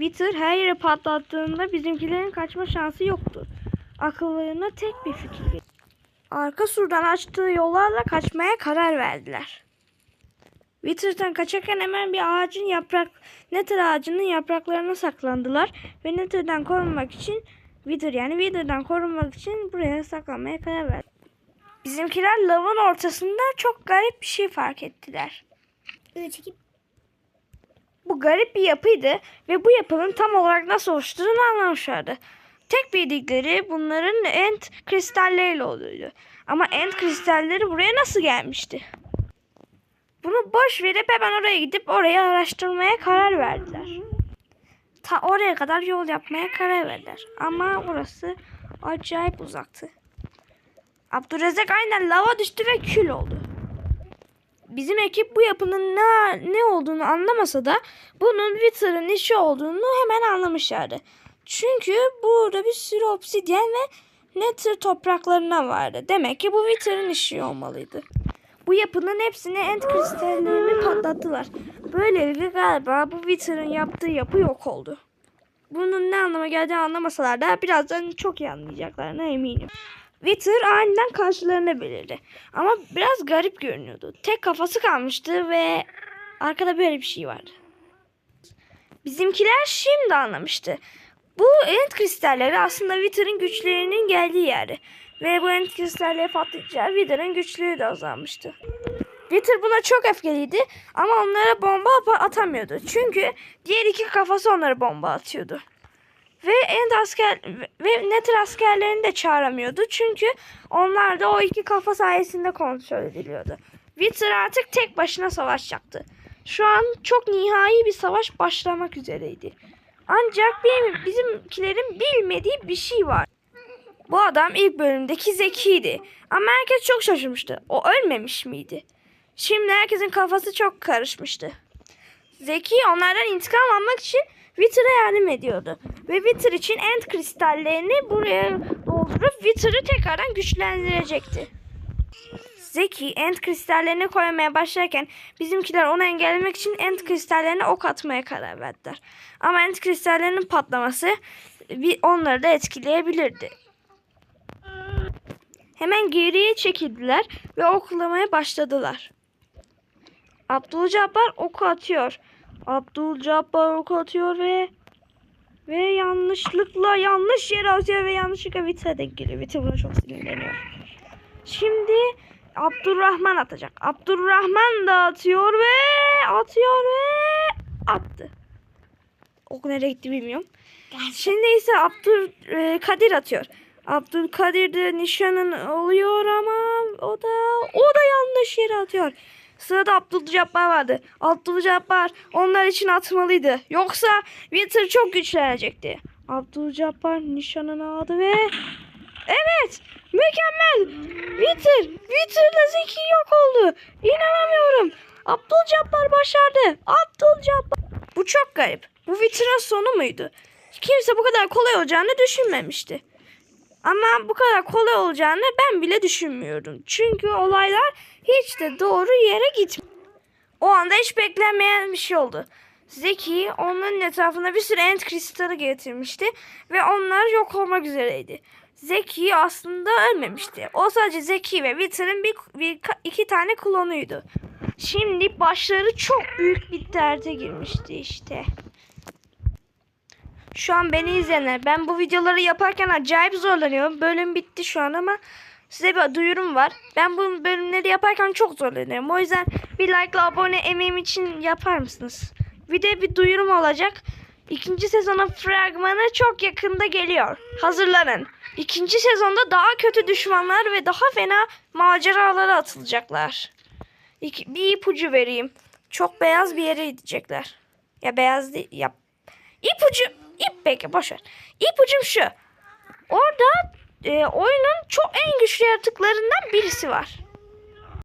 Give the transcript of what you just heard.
Wither her yere patlattığında bizimkilerin kaçma şansı yoktu. Akıllarına tek bir fikir geldi. Arka surdan açtığı yollarla kaçmaya karar verdiler. Wither'dan kaçarken hemen bir ağacın yaprak, Nether ağacının yapraklarına saklandılar ve Nether'dan korunmak için Wither yani Wither'dan korunmak için buraya saklanmaya karar verdi. Bizimkiler lavın ortasında çok garip bir şey fark ettiler. 3 2 Bu garip bir yapıydı ve bu yapının tam olarak nasıl oluştuğunu anlamışlardı. Tek bildikleri bunların ent kristalleriyle oluyordu. Ama ent kristalleri buraya nasıl gelmişti? Bunu boş verip hemen oraya gidip orayı araştırmaya karar verdiler. Ta oraya kadar yol yapmaya karar verdiler. Ama orası acayip uzaktı. Abdurrezzak aynen lava düştü ve kül oldu. Bizim ekip bu yapının ne, ne olduğunu anlamasa da bunun Wither'ın işi olduğunu hemen anlamışlardı. Çünkü burada bir sürü obsidyen ve Nether topraklarına vardı. Demek ki bu Wither'ın işi olmalıydı. Bu yapının hepsini end kristallerini patlattılar. Böylelikle galiba bu Wither'ın yaptığı yapı yok oldu. Bunun ne anlama geldiğini anlamasalar da birazdan çok iyi anlayacaklarına eminim. Wither aniden karşılarına belirdi. Ama biraz garip görünüyordu. Tek kafası kalmıştı ve arkada böyle bir şey vardı. Bizimkiler şimdi anlamıştı. Bu end kristalleri aslında Wither'ın güçlerinin geldiği yeri. Ve bu end kristalleri patlayınca Wither'ın güçlüğü de azalmıştı. Wither buna çok öfkeliydi ama onlara bomba at- atamıyordu. Çünkü diğer iki kafası onlara bomba atıyordu. Ve End asker ve Nether askerlerini de çağıramıyordu. Çünkü onlar da o iki kafa sayesinde kontrol ediliyordu. Wither artık tek başına savaşacaktı. Şu an çok nihai bir savaş başlamak üzereydi. Ancak benim, bizimkilerin bilmediği bir şey var. Bu adam ilk bölümdeki zekiydi. Ama herkes çok şaşırmıştı. O ölmemiş miydi? Şimdi herkesin kafası çok karışmıştı. Zeki onlardan intikam almak için Wither'a yardım ediyordu. Ve Wither için End kristallerini buraya doldurup Wither'ı tekrardan güçlendirecekti. Zeki End kristallerini koymaya başlarken bizimkiler onu engellemek için End kristallerine ok atmaya karar verdiler. Ama End kristallerinin patlaması onları da etkileyebilirdi. Hemen geriye çekildiler ve oklamaya başladılar. Abdülcabbar oku atıyor. Abdülcabbar oku atıyor ve ve yanlışlıkla yanlış yere atıyor ve yanlışlıkla Vita denk geliyor. Vita buna çok sinirleniyor. Şimdi Abdurrahman atacak. Abdurrahman da atıyor ve atıyor ve attı. Ok nereye gitti bilmiyorum. Şimdi ise Abdülkadir atıyor. Abdülkadir de nişanın oluyor ama o da o da yanlış yere atıyor. Sırada Abdülcabbar vardı. Abdülcabbar onlar için atmalıydı. Yoksa Wither çok güçlenecekti. Abdülcabbar nişanını aldı ve evet mükemmel. Wither Wither'la Zeki yok oldu. İnanamıyorum. Abdülcabbar başardı. Abdülcabbar. Bu çok garip. Bu Wither'ın sonu muydu? Kimse bu kadar kolay olacağını düşünmemişti. Ama bu kadar kolay olacağını ben bile düşünmüyorum. Çünkü olaylar hiç de doğru yere gitmiyor. O anda hiç beklenmeyen bir şey oldu. Zeki onların etrafına bir sürü end kristali getirmişti ve onlar yok olmak üzereydi. Zeki aslında ölmemişti. O sadece Zeki ve Wither'ın bir, bir, iki tane klonuydu. Şimdi başları çok büyük bir derde girmişti işte. Şu an beni izleyenler ben bu videoları yaparken acayip zorlanıyorum. Bölüm bitti şu an ama size bir duyurum var. Ben bu bölümleri yaparken çok zorlanıyorum. O yüzden bir like abone emeğim için yapar mısınız? Bir bir duyurum olacak. İkinci sezonun fragmanı çok yakında geliyor. Hazırlanın. İkinci sezonda daha kötü düşmanlar ve daha fena maceralara atılacaklar. İki, bir ipucu vereyim. Çok beyaz bir yere gidecekler. Ya beyaz değil. Ya İpucu ip peki boş ver. İpucum şu. Orada e, oyunun çok en güçlü yaratıklarından birisi var.